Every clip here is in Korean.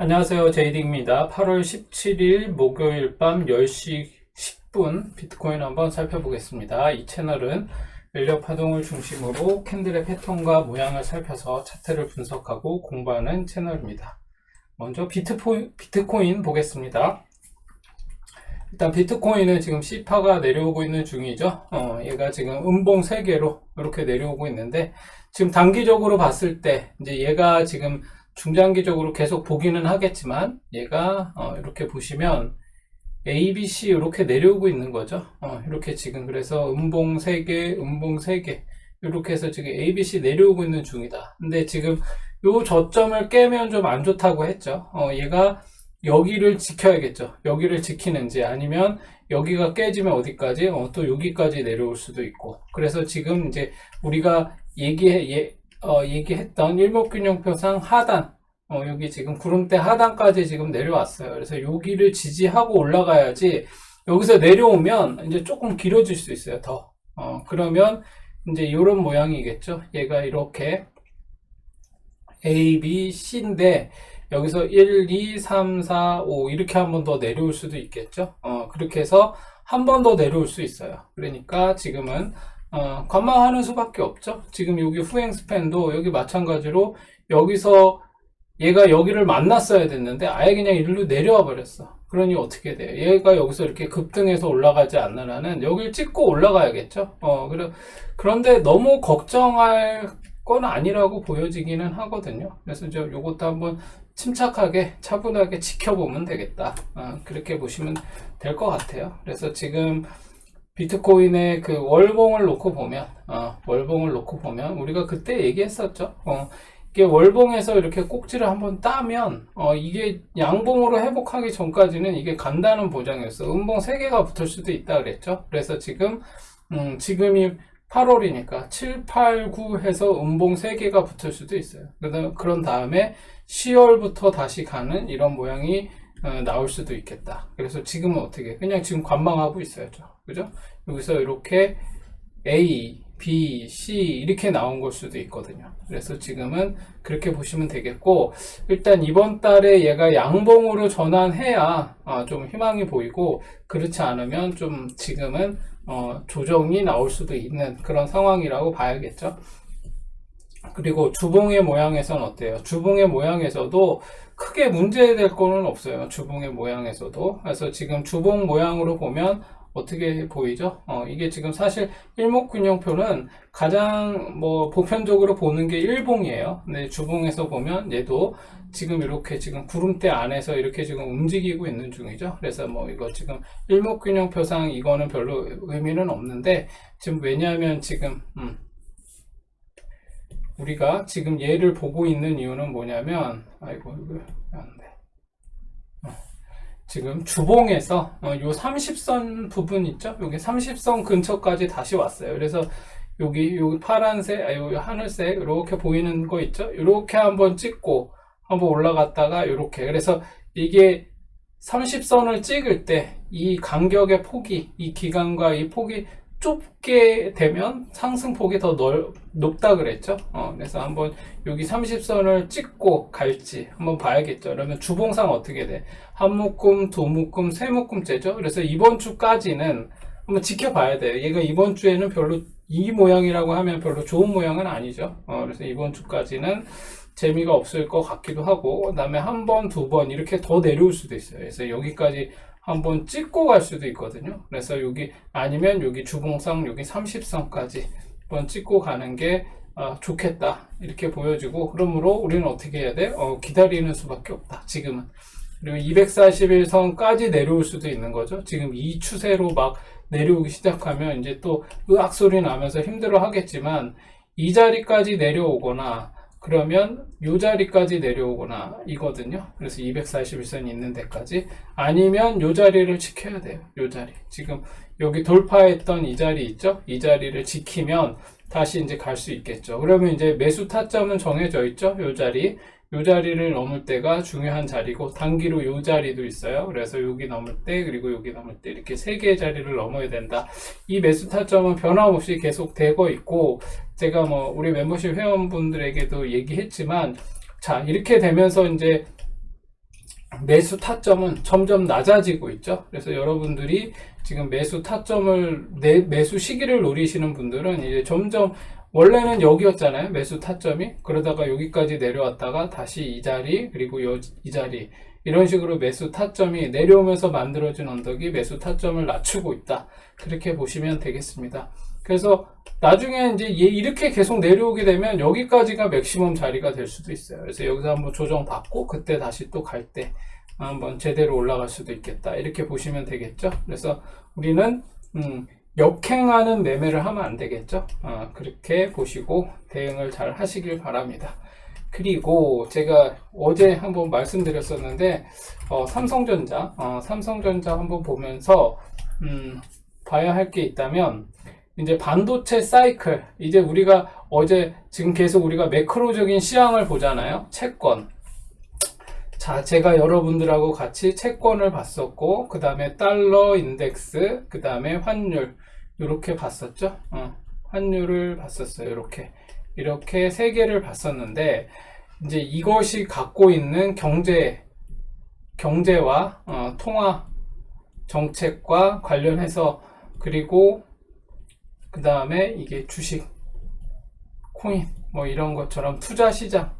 안녕하세요. 제이딩입니다. 8월 17일 목요일 밤 10시 10분 비트코인 한번 살펴보겠습니다. 이 채널은 인력 파동을 중심으로 캔들의 패턴과 모양을 살펴서 차트를 분석하고 공부하는 채널입니다. 먼저 비트포, 비트코인 보겠습니다. 일단 비트코인은 지금 C파가 내려오고 있는 중이죠. 어, 얘가 지금 음봉 3개로 이렇게 내려오고 있는데 지금 단기적으로 봤을 때 이제 얘가 지금 중장기적으로 계속 보기는 하겠지만 얘가 어, 이렇게 보시면 A, B, C 이렇게 내려오고 있는 거죠. 어, 이렇게 지금 그래서 음봉 3개, 음봉 3개 이렇게 해서 지금 A, B, C 내려오고 있는 중이다. 근데 지금 요 저점을 깨면 좀 안 좋다고 했죠. 어, 얘가 여기를 지켜야겠죠. 여기를 지키는지 아니면 여기가 깨지면 어디까지? 어, 또 여기까지 내려올 수도 있고. 그래서 지금 이제 우리가 얘기해, 예, 어, 얘기했던 일목균형표상 하단, 어, 여기 지금 구름대 하단까지 지금 내려왔어요. 그래서 여기를 지지하고 올라가야지 여기서 내려오면 이제 조금 길어질 수 있어요. 더. 어, 그러면 이제 이런 모양이겠죠. 얘가 이렇게 A, B, C인데 여기서 1, 2, 3, 4, 5 이렇게 한 번 더 내려올 수도 있겠죠. 어, 그렇게 해서 한 번 더 내려올 수 있어요. 그러니까 지금은 어, 관망하는 수밖에 없죠. 지금 여기 후행 스팬도 여기 마찬가지로 여기서 얘가 여기를 만났어야 됐는데 아예 그냥 일로 내려와 버렸어. 그러니 어떻게 돼요? 얘가 여기서 이렇게 급등해서 올라가지 한은 여기를 찍고 올라가야겠죠. 어, 그래, 그런데 너무 걱정할 건 아니라고 보여지기는 하거든요. 그래서 저 요것도 한번 침착하게 차분하게 지켜보면 되겠다. 어, 그렇게 보시면 될 것 같아요. 그래서 지금 비트코인의 그 월봉을 놓고 보면, 어, 월봉을 놓고 보면 우리가 그때 얘기했었죠. 어, 이게 월봉에서 이렇게 꼭지를 한번 따면 어, 이게 양봉으로 회복하기 전까지는 이게 간다는 보장이었어. 음봉 3 개가 붙을 수도 있다 그랬죠. 그래서 지금 음, 지금이 8월이니까 7, 8, 9 해서 음봉 3개가 붙을 수도 있어요. 그런 다음에 10월부터 다시 가는 이런 모양이 어, 나올 수도 있겠다. 그래서 지금은 어떻게? 그냥 지금 관망하고 있어야죠. 그죠? 여기서 이렇게 A, B, C 이렇게 나온 걸 수도 있거든요. 그래서 지금은 그렇게 보시면 되겠고 일단 이번 달에 얘가 양봉으로 전환해야 어, 좀 희망이 보이고 그렇지 않으면 좀 지금은 어, 조정이 나올 수도 있는 그런 상황이라고 봐야겠죠. 그리고 주봉의 모양에서는 어때요? 주봉의 모양에서도 크게 문제될 거는 없어요. 주봉의 모양에서도. 그래서 지금 주봉 모양으로 보면 어떻게 보이죠? 어, 이게 지금 사실 일목균형표는 가장 뭐 보편적으로 보는 게 일봉이에요. 근데 주봉에서 보면 얘도 지금 이렇게 지금 구름대 안에서 이렇게 지금 움직이고 있는 중이죠. 그래서 뭐 이거 지금 일목균형표상 이거는 별로 의미는 없는데 지금 왜냐하면 지금 음, 우리가 지금 얘를 보고 있는 이유는 뭐냐면 아이고 이거 안 지금 주봉에서 어, 요 30선 부분 있죠? 여기 30선 근처까지 다시 왔어요. 그래서 여기 요 파란색, 아, 요 하늘색 이렇게 보이는 거 있죠? 이렇게 한번 찍고 한번 올라갔다가 이렇게 그래서 이게 30선을 찍을 때 이 간격의 폭이 이 기간과 이 폭이 좁게 되면 상승폭이 더 넓, 높다 그랬죠. 어, 그래서 한번 여기 30선을 찍고 갈지 한번 봐야겠죠. 그러면 주봉상 어떻게 돼? 한 묶음, 두 묶음, 세 묶음째죠. 그래서 이번 주까지는 한번 지켜봐야 돼요. 얘가 이번 주에는 별로 이 모양이라고 하면 별로 좋은 모양은 아니죠. 어, 그래서 이번 주까지는 재미가 없을 것 같기도 하고, 그 다음에 한 번, 두 번 이렇게 더 내려올 수도 있어요. 그래서 여기까지 한번 찍고 갈 수도 있거든요. 그래서 여기 아니면 여기 주봉상 여기 30선까지 한번 찍고 가는 게 아, 좋겠다 이렇게 보여지고 그러므로 우리는 어떻게 해야 돼? 어, 기다리는 수밖에 없다. 지금은 그리고 241선까지 내려올 수도 있는 거죠. 지금 이 추세로 막 내려오기 시작하면 이제 또 으악 소리 나면서 힘들어 하겠지만 이 자리까지 내려오거나 그러면 요 자리까지 내려오거나 이거든요. 그래서 241선이 있는 데까지 아니면 요 자리를 지켜야 돼요. 요 자리. 지금 여기 돌파했던 이 자리 있죠? 이 자리를 지키면 다시 이제 갈 수 있겠죠. 그러면 이제 매수 타점은 정해져 있죠? 요 자리. 요 자리를 넘을 때가 중요한 자리고 단기로 요 자리도 있어요. 그래서 여기 넘을 때 그리고 여기 넘을 때 이렇게 세 개의 자리를 넘어야 된다. 이 매수 타점은 변함없이 계속 되고 있고 제가 뭐 우리 멤버십 회원분들에게도 얘기했지만 자 이렇게 되면서 이제 매수 타점은 점점 낮아지고 있죠. 그래서 여러분들이 지금 매수 타점을 내, 매수 시기를 노리시는 분들은 이제 점점 원래는 여기였잖아요. 매수 타점이 그러다가 여기까지 내려왔다가 다시 이 자리 그리고 요, 이 자리 이런 식으로 매수 타점이 내려오면서 만들어진 언덕이 매수 타점을 낮추고 있다. 그렇게 보시면 되겠습니다. 그래서 나중에 이제 얘 이렇게 계속 내려오게 되면 여기까지가 맥시멈 자리가 될 수도 있어요. 그래서 여기서 한번 조정 받고 그때 다시 또 갈 때 한번 제대로 올라갈 수도 있겠다. 이렇게 보시면 되겠죠. 그래서 우리는 음, 역행하는 매매를 하면 안 되겠죠. 어, 그렇게 보시고 대응을 잘 하시길 바랍니다. 그리고 제가 어제 한번 말씀드렸었는데 어, 삼성전자, 어, 삼성전자 한번 보면서 음, 봐야 할 게 있다면 이제 반도체 사이클 이제 우리가 어제 지금 계속 우리가 매크로적인 시황을 보잖아요. 채권. 자, 제가 여러분들하고 같이 채권을 봤었고 그 다음에 달러 인덱스, 그 다음에 환율 이렇게 봤었죠. 어, 환율을 봤었어요. 이렇게 이렇게 세 개를 봤었는데 이제 이것이 갖고 있는 경제 경제와 어, 통화 정책과 관련해서 그리고 그 다음에 이게 주식, 코인 뭐 이런 것처럼 투자 시장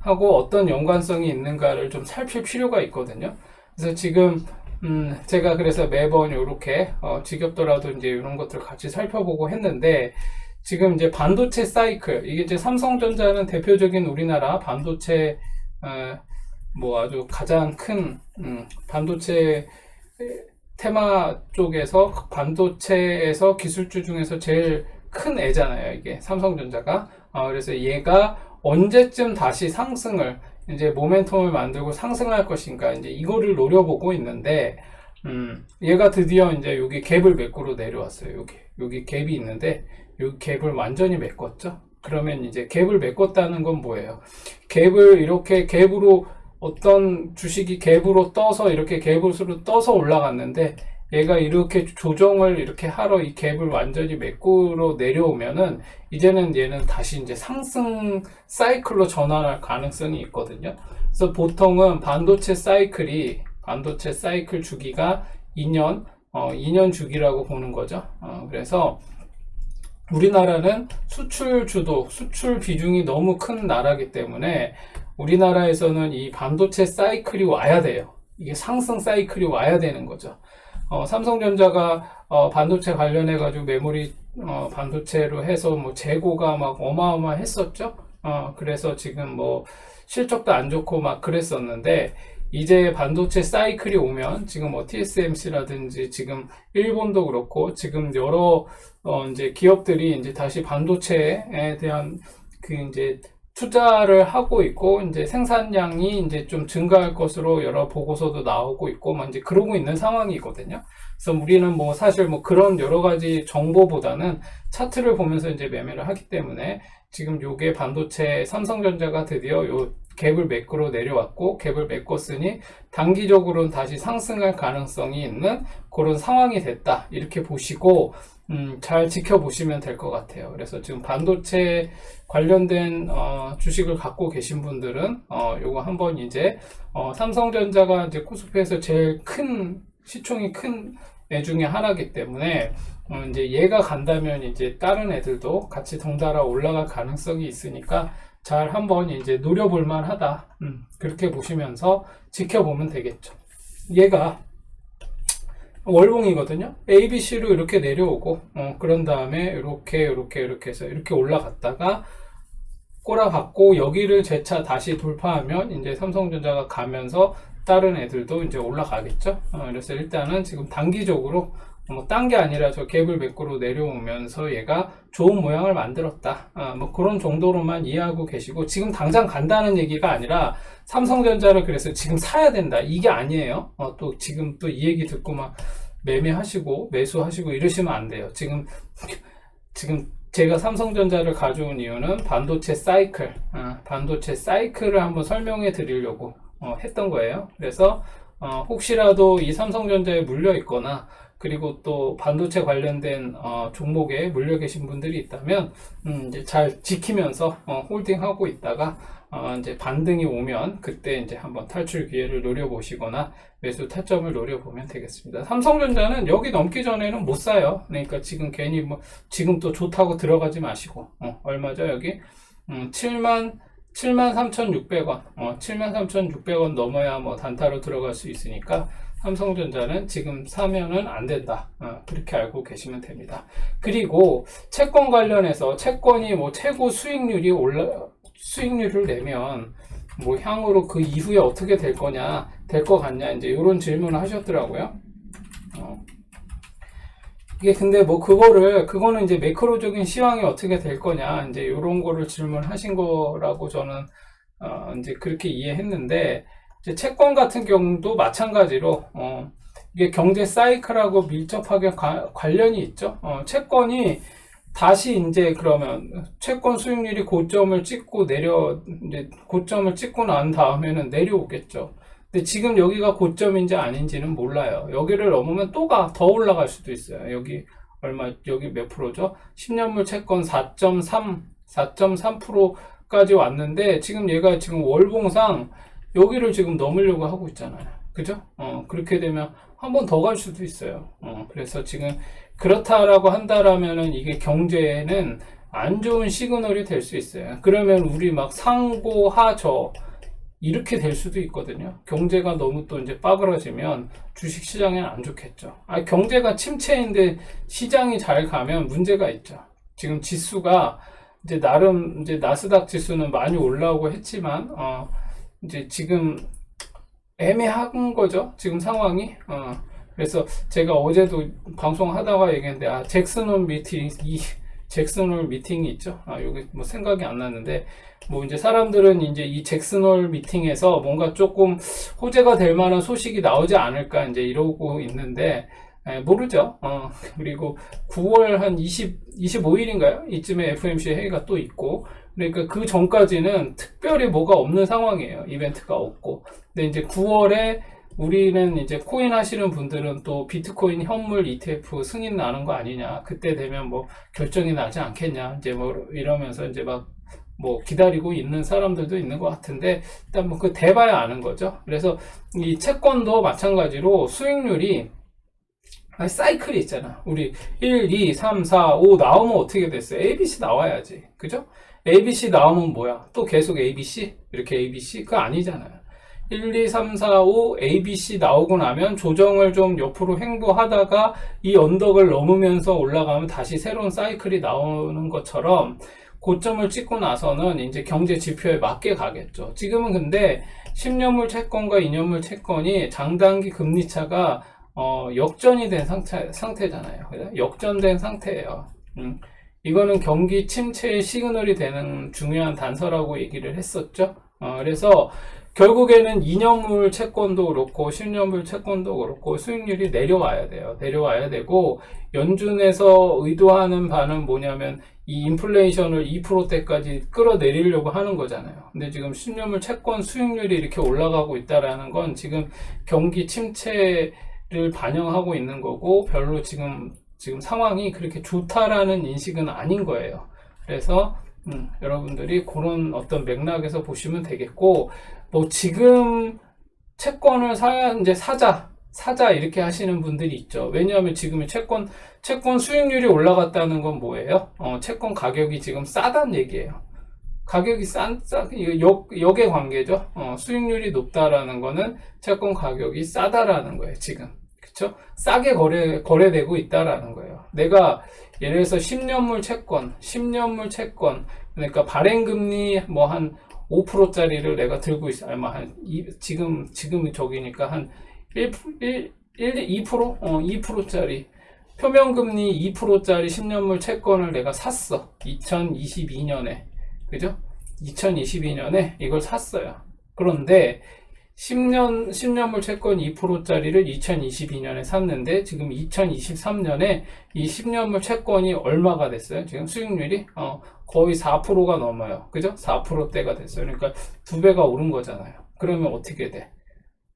하고 어떤 연관성이 있는가를 좀 살필 필요가 있거든요. 그래서 지금 음, 제가 그래서 매번 이렇게 어, 지겹더라도 이제 이런 것들을 같이 살펴보고 했는데 지금 이제 반도체 사이클 이게 이제 삼성전자는 대표적인 우리나라 반도체 어, 뭐 아주 가장 큰 음, 반도체 테마 쪽에서 반도체에서 기술주 중에서 제일 큰 애잖아요 이게 삼성전자가. 어, 그래서 얘가 언제쯤 다시 상승을 이제 모멘텀을 만들고 상승할 것인가 이제 이거를 노려보고 있는데 음, 얘가 드디어 이제 여기 갭을 메꾸로 내려왔어요. 여기 여기 갭이 있는데 여기 갭을 완전히 메꿨죠. 그러면 이제 갭을 메꿨다는 건 뭐예요? 갭을 이렇게 갭으로 어떤 주식이 갭으로 떠서 이렇게 갭으로 떠서 올라갔는데 얘가 이렇게 조정을 이렇게 하러 이 갭을 완전히 메꾸로 내려오면은 이제는 얘는 다시 이제 상승 사이클로 전환할 가능성이 있거든요. 그래서 보통은 반도체 사이클이 반도체 사이클 주기가 2년 어, 2년 주기라고 보는 거죠. 어, 그래서 우리나라는 수출 주도, 수출 비중이 너무 큰 나라기 때문에 우리나라에서는 이 반도체 사이클이 와야 돼요. 이게 상승 사이클이 와야 되는 거죠. 어, 삼성전자가 어, 반도체 관련해 가지고 메모리 어, 반도체로 해서 뭐 재고가 막 어마어마했었죠. 어, 그래서 지금 뭐 실적도 안 좋고 막 그랬었는데 이제 반도체 사이클이 오면 지금 뭐 TSMC라든지 지금 일본도 그렇고 지금 여러 어 이제 기업들이 이제 다시 반도체에 대한 그 이제 투자를 하고 있고 이제 생산량이 이제 좀 증가할 것으로 여러 보고서도 나오고 있고 뭐 이제 그러고 있는 상황이거든요. 그래서 우리는 뭐 사실 뭐 그런 여러 가지 정보보다는 차트를 보면서 이제 매매를 하기 때문에 지금 요게 반도체 삼성전자가 드디어 요 갭을 메꾸로 내려왔고 갭을 메꿨으니 단기적으로는 다시 상승할 가능성이 있는 그런 상황이 됐다 이렇게 보시고 음, 잘 지켜보시면 될 것 같아요. 그래서 지금 반도체 관련된 어, 주식을 갖고 계신 분들은 어, 요거 한번 이제 어, 삼성전자가 이제 코스피에서 제일 큰 시총이 큰 애 중에 하나이기 때문에 어, 이제 얘가 간다면 이제 다른 애들도 같이 덩달아 올라갈 가능성이 있으니까 잘 한번 이제 노려볼 만하다. 음, 그렇게 보시면서 지켜보면 되겠죠. 얘가 월봉이거든요. ABC로 이렇게 내려오고, 어, 그런 다음에 이렇게, 이렇게, 이렇게 해서 이렇게 올라갔다가 꼬라박고 여기를 재차 다시 돌파하면 이제 삼성전자가 가면서 다른 애들도 이제 올라가겠죠. 어, 그래서 일단은 지금 단기적으로 뭐 딴 게 아니라 저 갭을 밖으로 내려오면서 얘가 좋은 모양을 만들었다. 아, 뭐 그런 정도로만 이해하고 계시고 지금 당장 간다는 얘기가 아니라 삼성전자를 그래서 지금 사야 된다. 이게 아니에요. 어, 또 지금 또 이 얘기 듣고 막 매매하시고 매수하시고 이러시면 안 돼요. 지금 지금 제가 삼성전자를 가져온 이유는 반도체 사이클, 아, 반도체 사이클을 한번 설명해 드리려고 어, 했던 거예요. 그래서 어, 혹시라도 이 삼성전자에 물려 있거나 그리고 또 반도체 관련된 어, 종목에 물려 계신 분들이 있다면 음, 이제 잘 지키면서 어, 홀딩하고 있다가 어, 이제 반등이 오면 그때 이제 한번 탈출 기회를 노려보시거나 매수 타점을 노려보면 되겠습니다. 삼성전자는 여기 넘기 전에는 못 사요. 그러니까 지금 괜히 뭐 지금 또 좋다고 들어가지 마시고 어, 얼마죠 여기? 음, 7만 73,600원, 어, 73,600원 넘어야 뭐 단타로 들어갈 수 있으니까 삼성전자는 지금 사면은 안 된다. 어, 그렇게 알고 계시면 됩니다. 그리고 채권 관련해서 채권이 뭐 최고 수익률이 올라, 수익률을 내면 뭐 향후로 그 이후에 어떻게 될 거냐, 될 것 같냐, 이제 이런 질문을 하셨더라고요. 어. 이게 근데 뭐 그거를 그거는 이제 매크로적인 시황이 어떻게 될 거냐 이제 이런 거를 질문하신 거라고 저는 어 이제 그렇게 이해했는데 이제 채권 같은 경우도 마찬가지로 어 이게 경제 사이클하고 밀접하게 가- 관련이 있죠. 어 채권이 다시 이제 그러면 채권 수익률이 고점을 찍고 내려 이제 고점을 찍고 난 다음에는 내려오겠죠. 근데 지금 여기가 고점인지 아닌지는 몰라요. 여기를 넘으면 또 가 더 올라갈 수도 있어요. 여기 얼마 여기 몇 프로죠? 10년물 채권 4.3 4.3%까지 왔는데 지금 얘가 지금 월봉상 여기를 지금 넘으려고 하고 있잖아요. 그죠? 어, 그렇게 되면 한 번 더 갈 수도 있어요. 어, 그래서 지금 그렇다라고 한다라면은 이게 경제에는 안 좋은 시그널이 될 수 있어요. 그러면 우리 막 상고 하저 이렇게 될 수도 있거든요. 경제가 너무 또 이제 빠그러지면 주식 시장에는 안 좋겠죠. 아, 경제가 침체인데 시장이 잘 가면 문제가 있죠. 지금 지수가 이제 나름 이제 나스닥 지수는 많이 올라오고 했지만 어 이제 지금 애매한 거죠. 지금 상황이. 어 그래서 제가 어제도 방송하다가 얘기했는데 아 잭슨홀 미팅 이 잭슨홀 미팅이 있죠. 아 여기 뭐 생각이 안 났는데 뭐 이제 사람들은 이제 이 잭슨홀 미팅에서 뭔가 조금 호재가 될 만한 소식이 나오지 않을까 이제 이러고 있는데 에, 모르죠. 어, 그리고 9월 한 20, 25일인가요? 이쯤에 FMC 회의가 또 있고 그러니까 그 전까지는 특별히 뭐가 없는 상황이에요. 이벤트가 없고. 근데 이제 9월에 우리는 이제 코인 하시는 분들은 또 비트코인 현물 ETF 승인 나는 거 아니냐. 그때 되면 뭐 결정이 나지 않겠냐. 이제 뭐 이러면서 이제 막 뭐 기다리고 있는 사람들도 있는 것 같은데 일단 뭐 그 대봐야 아는 거죠. 그래서 이 채권도 마찬가지로 수익률이 아니, 사이클이 있잖아. 우리 1, 2, 3, 4, 5 나오면 어떻게 됐어요? ABC 나와야지. 그죠? ABC 나오면 뭐야? 또 계속 ABC? 이렇게 ABC? 그거 아니잖아요. 1, 2, 3, 4, 5, ABC 나오고 나면 조정을 좀 옆으로 횡보하다가 이 언덕을 넘으면서 올라가면 다시 새로운 사이클이 나오는 것처럼 고점을 찍고 나서는 이제 경제 지표에 맞게 가겠죠. 지금은 근데 10년물 채권과 2년물 채권이 장단기 금리 차가 어, 역전이 된 상태, 상태잖아요. 그죠? 역전된 상태예요. 음. 이거는 경기 침체의 시그널이 되는 중요한 단서라고 얘기를 했었죠. 어, 그래서 결국에는 2년물 채권도 그렇고 10년물 채권도 그렇고 수익률이 내려와야 돼요. 내려와야 되고 연준에서 의도하는 바는 뭐냐면 이 인플레이션을 2%대까지 끌어내리려고 하는 거잖아요. 근데 지금 10년물 채권 수익률이 이렇게 올라가고 있다라는 건 지금 경기 침체를 반영하고 있는 거고 별로 지금 지금 상황이 그렇게 좋다라는 인식은 아닌 거예요. 그래서 음, 여러분들이 그런 어떤 맥락에서 보시면 되겠고 뭐 지금 채권을 사야 이제 사자 사자 이렇게 하시는 분들이 있죠. 왜냐하면 지금 채권 채권 수익률이 올라갔다는 건 뭐예요? 어, 채권 가격이 지금 싸다는 얘기예요. 가격이 싼, 싸, 역, 역의 관계죠. 어, 수익률이 높다라는 거는 채권 가격이 싸다라는 거예요, 지금. 그쵸? 싸게 거래, 거래되고 있다라는 거예요. 내가 예를 들어서 10년물 채권, 10년물 채권, 그러니까 발행금리 뭐 한 5%짜리를 내가 들고 있어. 아마 한, 이, 지금, 지금 저기니까 한 1, 1, 1, 2%? 어, 2%짜리. 표면금리 2%짜리 10년물 채권을 내가 샀어. 2022년에. 그죠? 2022년에 이걸 샀어요. 그런데 10년, 10년물 채권 2%짜리를 2022년에 샀는데 지금 2023년에 이 10년물 채권이 얼마가 됐어요? 지금 수익률이 어, 거의 4%가 넘어요. 그죠? 4%대가 됐어요. 그러니까 두 배가 오른 거잖아요. 그러면 어떻게 돼?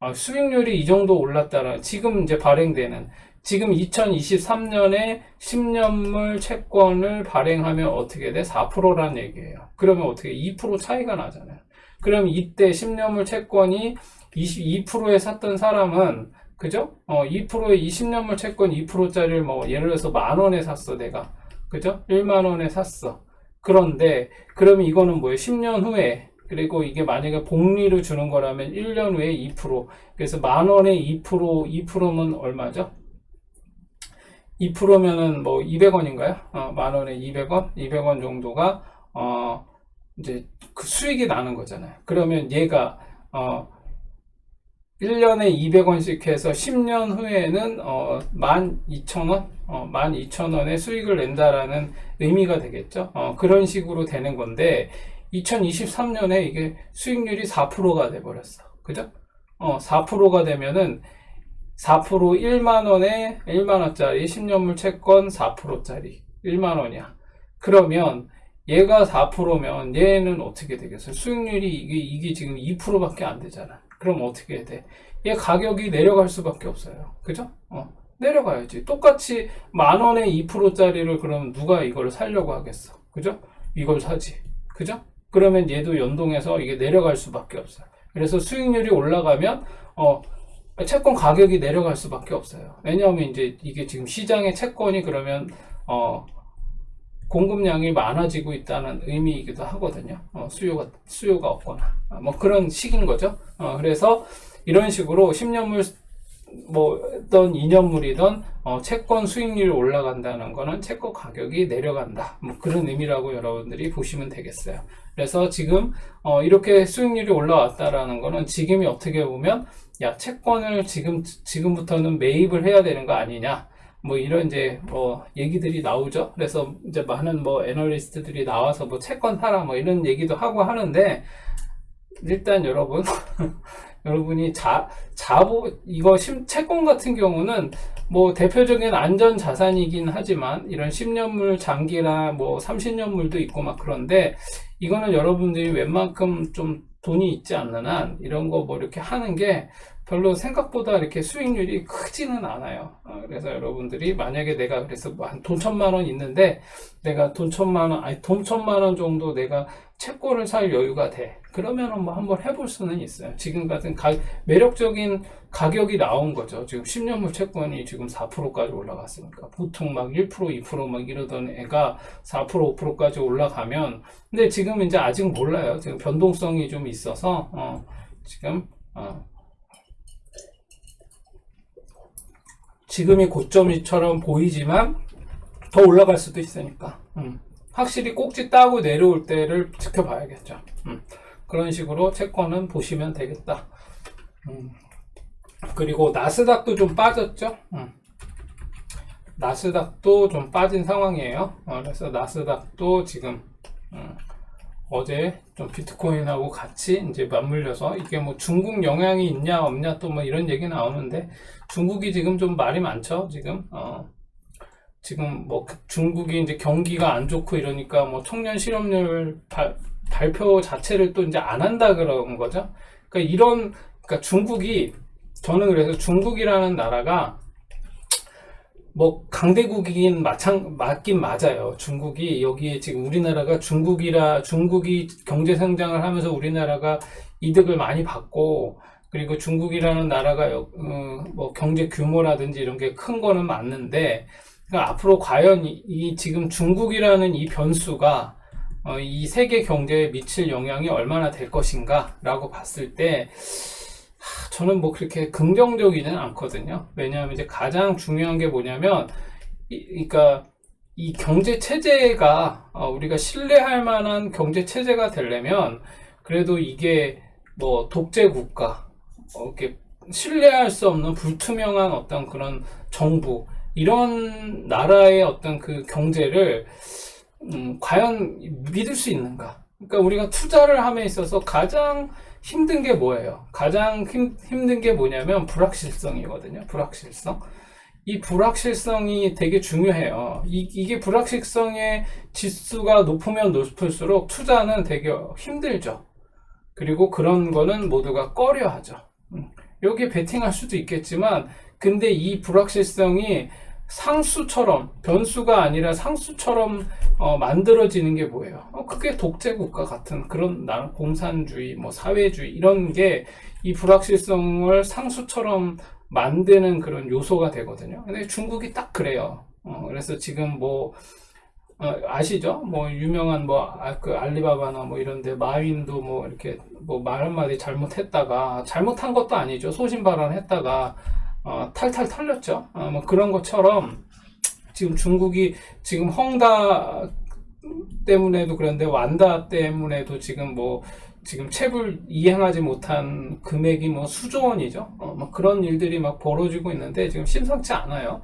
아, 수익률이 이 정도 올랐다라 지금 이제 발행되는 지금 2023년에 10년물 채권을 발행하면 어떻게 돼? 4%라는 얘기예요. 그러면 어떻게 2% 차이가 나잖아요. 그럼 이때 10년물 채권이 22%에 샀던 사람은 그죠? 어, 2%에 20년물 채권 2%짜리를 뭐 예를 들어서 만 원에 샀어 내가 그죠? 1만 원에 샀어. 그런데 그러면 이거는 뭐예요? 10년 후에 그리고 이게 만약에 복리를 주는 거라면 1년 후에 2% 그래서 만 원에 2% 2%면 얼마죠? 2%면은 뭐 200원인가요? 어, 만 원에 200원? 200원 정도가 어 이제 그 수익이 나는 거잖아요. 그러면 얘가 어 1년에 200원씩 해서 10년 후에는 어 12,000원? 어 12,000원의 수익을 낸다라는 의미가 되겠죠. 어 그런 식으로 되는 건데 2023년에 이게 수익률이 4%가 돼 버렸어. 그죠? 어 4%가 되면은 4% 1만 원에 1만 원짜리 10년물 채권 4%짜리 1만 원이야. 그러면 얘가 4%면 얘는 어떻게 되겠어요? 수익률이 이게, 이게 지금 2%밖에 안 되잖아. 그럼 어떻게 해야 돼? 얘 가격이 내려갈 수밖에 없어요. 그죠? 어, 내려가야지. 똑같이 만 원에 2%짜리를 그럼 누가 이걸 살려고 하겠어? 그죠? 이걸 사지. 그죠? 그러면 얘도 연동해서 이게 내려갈 수밖에 없어요. 그래서 수익률이 올라가면 어 채권 가격이 내려갈 수밖에 없어요. 왜냐하면 이제 이게 지금 시장의 채권이 그러면 어 공급량이 많아지고 있다는 의미이기도 하거든요. 어, 수요가 수요가 없거나 어, 뭐 그런 식인 거죠. 어, 그래서 이런 식으로 10년물 뭐 어떤 2년물이던 어, 채권 수익률이 올라간다는 거는 채권 가격이 내려간다. 뭐 그런 의미라고 여러분들이 보시면 되겠어요. 그래서 지금 어, 이렇게 수익률이 올라왔다라는 거는 지금이 어떻게 보면 야 채권을 지금 지금부터는 매입을 해야 되는 거 아니냐 뭐 이런 이제 뭐 얘기들이 나오죠. 그래서 이제 많은 뭐 애널리스트들이 나와서 뭐 채권 사라 뭐 이런 얘기도 하고 하는데 일단 여러분 여러분이 자 자보 이거 심, 채권 같은 경우는 뭐 대표적인 안전 자산이긴 하지만 이런 10년물 장기나 뭐 30년물도 있고 막 그런데 이거는 여러분들이 웬만큼 좀 돈이 있지 않는 한 이런 거 뭐 이렇게 하는 게 별로 생각보다 이렇게 수익률이 크지는 않아요. 어, 그래서 여러분들이 만약에 내가 그래서 뭐한돈 천만 원 있는데 내가 돈 천만 원, 아니 돈 천만 원 정도 내가 채권을 살 여유가 돼. 그러면은 뭐 한번 해볼 수는 있어요. 지금 같은 가, 매력적인 가격이 나온 거죠. 지금 10년물 채권이 지금 4%까지 올라갔으니까. 보통 막 1%, 2%막 이러던 애가 4%, 5%까지 올라가면. 근데 지금 이제 아직 몰라요. 지금 변동성이 좀 있어서, 어, 지금, 어, 지금이 고점이처럼 보이지만 더 올라갈 수도 있으니까 음. 확실히 꼭지 따고 내려올 때를 지켜봐야겠죠 음. 그런 식으로 채권은 보시면 되겠다 음. 그리고 나스닥도 좀 빠졌죠 음. 나스닥도 좀 빠진 상황이에요 어, 그래서 나스닥도 지금 음, 어제 좀 비트코인하고 같이 이제 맞물려서 이게 뭐 중국 영향이 있냐 없냐 또 뭐 이런 얘기 나오는데 중국이 지금 좀 말이 많죠 지금 어 지금 뭐 중국이 이제 경기가 안 좋고 이러니까 뭐 청년 실업률 발, 발표 자체를 또 이제 안 한다 그런 거죠 그러니까 이런 그러니까 중국이 저는 그래서 중국이라는 나라가 뭐 강대국이긴 마찬 맞긴 맞아요. 중국이 여기에 지금 우리나라가 중국이라 중국이 경제 성장을 하면서 우리나라가 이득을 많이 받고 그리고 중국이라는 나라가 어, 뭐 경제 규모라든지 이런 게 큰 거는 맞는데 그러니까 앞으로 과연 이, 이, 지금 중국이라는 이 변수가 어, 이 세계 경제에 미칠 영향이 얼마나 될 것인가라고 봤을 때 저는 뭐 그렇게 긍정적이지는 않거든요. 왜냐하면 이제 가장 중요한 게 뭐냐면, 이, 그러니까 이 경제 체제가 어, 우리가 신뢰할 만한 경제 체제가 되려면 그래도 이게 뭐 독재 국가, 어, 이렇게 신뢰할 수 없는 불투명한 어떤 그런 정부 이런 나라의 어떤 그 경제를 음, 과연 믿을 수 있는가? 그러니까 우리가 투자를 함에 있어서 가장 힘든 게 뭐예요? 가장 힘, 힘든 게 뭐냐면 불확실성이거든요. 불확실성. 이 불확실성이 되게 중요해요. 이, 이게 불확실성의 지수가 높으면 높을수록 투자는 되게 힘들죠. 그리고 그런 거는 모두가 꺼려 하죠. 음. 여기에 베팅할 수도 있겠지만 근데 이 불확실성이 상수처럼 변수가 아니라 상수처럼 어, 만들어지는 게 뭐예요? 어, 그게 독재 국가 같은 그런 나는 공산주의, 뭐 사회주의 이런 게 이 불확실성을 상수처럼 만드는 그런 요소가 되거든요. 근데 중국이 딱 그래요. 어, 그래서 지금 뭐 어, 아시죠? 뭐 유명한 뭐 그 알리바바나 뭐 이런데 마윈도 뭐 이렇게 뭐 말 한마디 잘못했다가 잘못한 것도 아니죠. 소신 발언했다가 어, 탈탈 털렸죠. 어, 뭐 그런 것처럼 지금 중국이 지금 헝다 때문에도 그런데 완다 때문에도 지금 뭐 지금 채굴 이행하지 못한 금액이 뭐 수조 원이죠. 어, 뭐 그런 일들이 막 벌어지고 있는데 지금 심상치 않아요.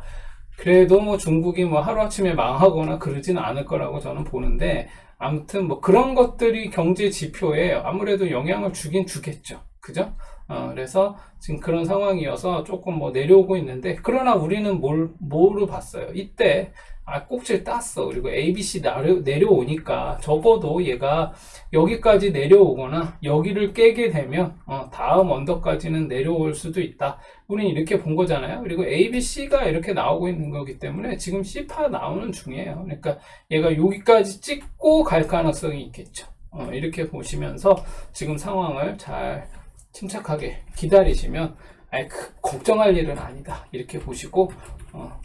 그래도 뭐 중국이 뭐 하루아침에 망하거나 그러지는 않을 거라고 저는 보는데 아무튼 뭐 그런 것들이 경제 지표에 아무래도 영향을 주긴 주겠죠. 그죠? 어, 그래서 지금 그런 상황이어서 조금 뭐 내려오고 있는데 그러나 우리는 뭘, 뭐로 봤어요? 이때 아, 꼭지를 땄어. 그리고 ABC 내려, 내려오니까 적어도 얘가 여기까지 내려오거나 여기를 깨게 되면 어, 다음 언덕까지는 내려올 수도 있다. 우리는 이렇게 본 거잖아요. 그리고 ABC가 이렇게 나오고 있는 거기 때문에 지금 C파 나오는 중이에요. 그러니까 얘가 여기까지 찍고 갈 가능성이 있겠죠. 어, 이렇게 보시면서 지금 상황을 잘 침착하게 기다리시면 아예 그, 걱정할 일은 아니다. 이렇게 보시고 어,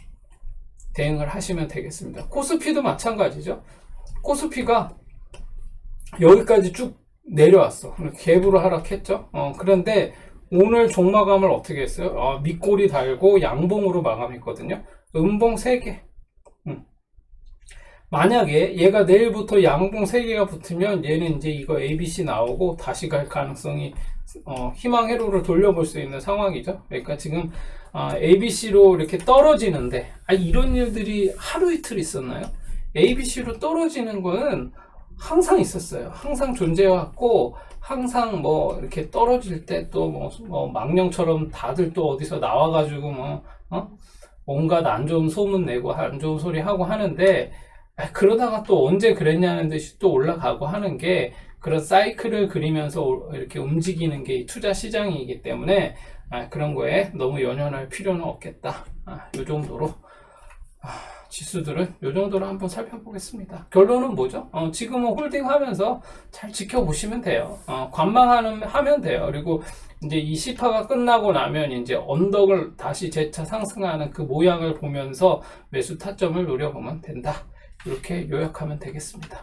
대응을 하시면 되겠습니다. 코스피도 마찬가지죠. 코스피가 여기까지 쭉 내려왔어. 갭으로 하락했죠. 어, 그런데 오늘 종마감을 어떻게 했어요? 어, 밑골이 달고 양봉으로 마감했거든요. 음봉 3개. 음. 만약에 얘가 내일부터 양봉 3개가 붙으면 얘는 이제 이거 ABC 나오고 다시 갈 가능성이 어, 희망 회로를 돌려볼 수 있는 상황이죠. 그러니까 지금 어, ABC로 이렇게 떨어지는데 아, 이런 일들이 하루 이틀 있었나요? ABC로 떨어지는 거는 항상 있었어요. 항상 존재해왔고 항상 뭐 이렇게 떨어질 때 또뭐 뭐 망령처럼 다들 또 어디서 나와가지고 뭐 어? 온갖 안 좋은 소문 내고 안 좋은 소리 하고 하는데 아, 그러다가 또 언제 그랬냐는 듯이 또 올라가고 하는 게 그런 사이클을 그리면서 이렇게 움직이는 게 투자 시장이기 때문에 아, 그런 거에 너무 연연할 필요는 없겠다. 아, 이 정도로 아, 지수들은 이 정도로 한번 살펴보겠습니다. 결론은 뭐죠? 어, 지금은 홀딩하면서 잘 지켜보시면 돼요. 어, 관망하는 하면 돼요. 그리고 이제 이 시파가 끝나고 나면 이제 언덕을 다시 재차 상승하는 그 모양을 보면서 매수 타점을 노려보면 된다. 이렇게 요약하면 되겠습니다.